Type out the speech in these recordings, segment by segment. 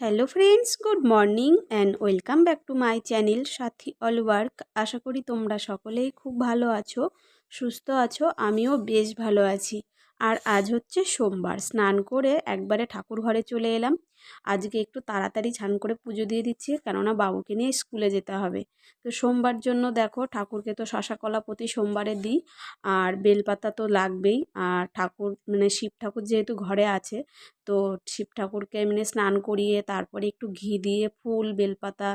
Hello friends good morning and welcome back to my channel Sathi all work আশা করি তোমরা সকলেই খুব ভালো আছো, সুস্থ আছো, আমিও বেশ ভালো আছি। আর আজ হচ্ছে সোমবার। স্নান করে একবারে ঠাকুর ঘরে চলে এলাম। আজকে একটু তাড়াতাড়ি ছান করে পুজো দিয়ে দিচ্ছি, কেননা বাবুকে নিয়ে স্কুলে যেতে হবে। তো সোমবার জন্য দেখো, ঠাকুরকে তো শশা কলা প্রতি সোমবারে দিই, আর বেলপাতা তো লাগবেই। আর ঠাকুর মানে শিব ঠাকুর যেহেতু ঘরে আছে, তো শিব ঠাকুরকে এমনি স্নান করিয়ে তারপরে একটু ঘি দিয়ে ফুল, বেলপাতা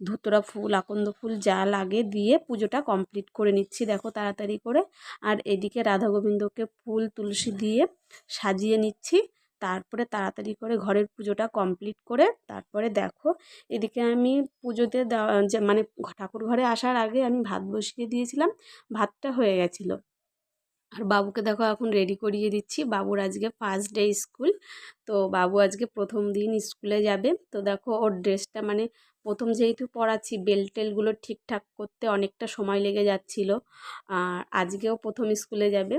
ধুতরা ফুল, আকন্দ ফুল যা লাগে দিয়ে পুজোটা কমপ্লিট করে নিচ্ছি। দেখো তাড়াতাড়ি করে। আর এদিকে রাধা গোবিন্দকে ফুল, তুলসী দিয়ে সাজিয়ে নিচ্ছি। তারপরে তাড়াতাড়ি করে ঘরের পুজোটা কমপ্লিট করে তারপরে দেখো, এদিকে আমি পুজোতে দেওয়া মানে ঠাকুর ঘরে আসার আগে আমি ভাত বসিয়ে দিয়েছিলাম। ভাতটা হয়ে গেছিল। আর বাবুকে দেখো এখন রেডি করিয়ে দিচ্ছি। বাবুর আজকে ফার্স্ট ডে স্কুল তো বাবু আজকে প্রথম দিন স্কুলে যাবে। তো দেখো ওর ড্রেসটা মানে প্রথম যেহেতু পড়াচ্ছি বেল টেলগুলো ঠিকঠাক করতে অনেকটা সময় লেগে যাচ্ছিল। আর আজকেও প্রথম স্কুলে যাবে।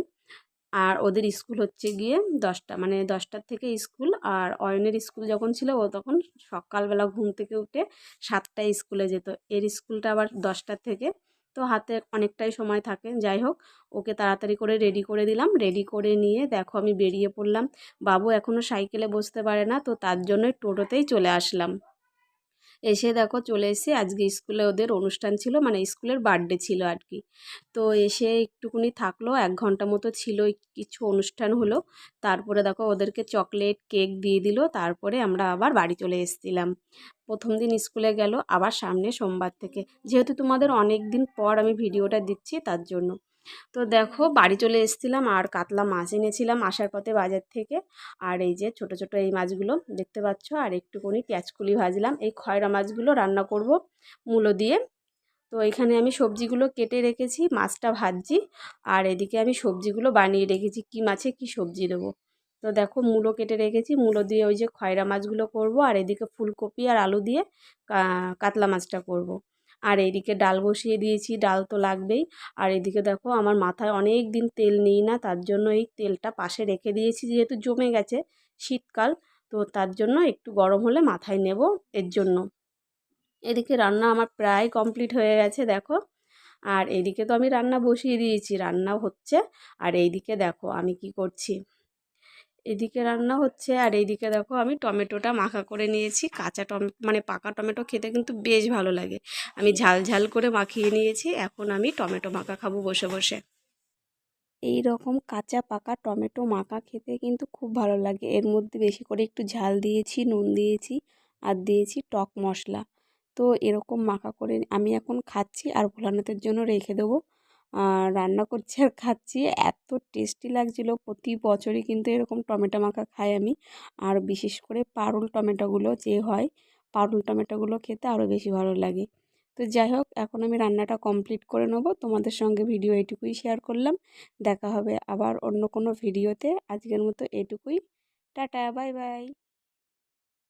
আর ওদের স্কুল হচ্ছে গিয়ে দশটা মানে দশটার থেকে স্কুল আর অয়নের স্কুল যখন ছিল, ও তখন সকালবেলা ঘুম থেকে উঠে সাতটায় স্কুলে যেত। এর স্কুলটা আবার দশটার থেকে। তো হাতে অনেকটাই সময় থাকে। যাই হোক, ওকে তাড়াতাড়ি করে রেডি করে দিলাম। রেডি করে নিয়ে দেখো আমি বেরিয়ে পড়লাম। বাবু এখনও সাইকেলে বসতে পারে না, তো তার জন্যই টোটোতেই চলে আসলাম। এসে দেখো চলে এসে আজকে স্কুলে ওদের অনুষ্ঠান ছিল মানে স্কুলের বার্থডে ছিল আর কি। তো এসে একটুকুনি থাকল, এক ঘণ্টা মতো ছিল, কিছু অনুষ্ঠান হলো। তারপরে দেখো ওদেরকে চকলেট কেক দিয়ে দিল, তারপরে আমরা আবার বাড়ি চলে এসেছিলাম। প্রথম দিন স্কুলে গেল, আবার সামনে সোমবার থেকে। যেহেতু তোমাদের অনেক দিন পর আমি ভিডিওটা দিচ্ছি তার জন্য। তো দেখো, বাড়ি চলে এসেছিলাম আর কাতলা মাছ এনেছিলাম আসার পথে বাজার থেকে। আর এই যে ছোট ছোট এই মাছগুলো দেখতে পাচ্ছ, আর একটুকুনি পেঁয়াজকুলি ভাজলাম। এই খয়রা মাছগুলো রান্না করব মূলো দিয়ে। তো এখানে আমি সবজিগুলো কেটে রেখেছি, মাছটা ভাজছি। আর এদিকে আমি সবজিগুলো বানিয়ে রেখেছি। কি মাছে কি সবজি দেবো? তো দেখো মূলো কেটে রেখেছি। মূলো দিয়ে ওই যে খয়রা মাছগুলো করব আর এদিকে ফুলকপি আর আলু দিয়ে কাতলা মাছটা করব। আর এদিকে ডাল বসিয়ে দিয়েছি, ডাল তো লাগবেই। আর এদিকে দেখো আমার মাথায় অনেক দিন তেল নিই না, তার জন্য এই তেলটা পাশে রেখে দিয়েছি, যেহেতু জমে গেছে শীতকাল, তো তার জন্য একটু গরম হলে মাথায় নেব এর জন্য। এদিকে রান্না আমার প্রায় কমপ্লিট হয়ে গেছে দেখো। আর এদিকে তো আমি রান্না বসিয়ে দিয়েছি, রান্নাও হচ্ছে। আর এইদিকে দেখো আমি কি করছি। এদিকে রান্না হচ্ছে আর এইদিকে দেখো আমি টমেটোটা মাখা করে নিয়েছি। কাঁচা টমে মানে পাকা টমেটো খেতে কিন্তু বেশ ভালো লাগে। আমি ঝাল ঝাল করে মাখিয়ে নিয়েছি, এখন আমি টমেটো মাখা খাব বসে বসে। এই রকম কাঁচা পাকা টমেটো মাখা খেতে কিন্তু খুব ভালো লাগে। এর মধ্যে বেশি করে একটু ঝাল দিয়েছি, নুন দিয়েছি আর দিয়েছি টক মশলা। তো এরকম মাখা করে আমি এখন খাচ্ছি আর ভোলানাথের জন্য রেখে দেবো। রান্না করছি আর খাচ্ছি। এত টেস্টি লাগছিল। প্রতি বছরই কিন্তু এরকম টমেটো মাখা খাই আমি। আর বিশেষ করে পারুল টমেটোগুলো যে হয়, পারুল টমেটোগুলো খেতে আরও বেশি ভালো লাগে। তো যাই হোক, এখন আমি রান্নাটা কমপ্লিট করে নেব। তোমাদের সঙ্গে ভিডিও এটুকুই শেয়ার করলাম। দেখা হবে আবার অন্য কোনো ভিডিওতে। আজকের মতো এটুকুই। Tata, bye bye.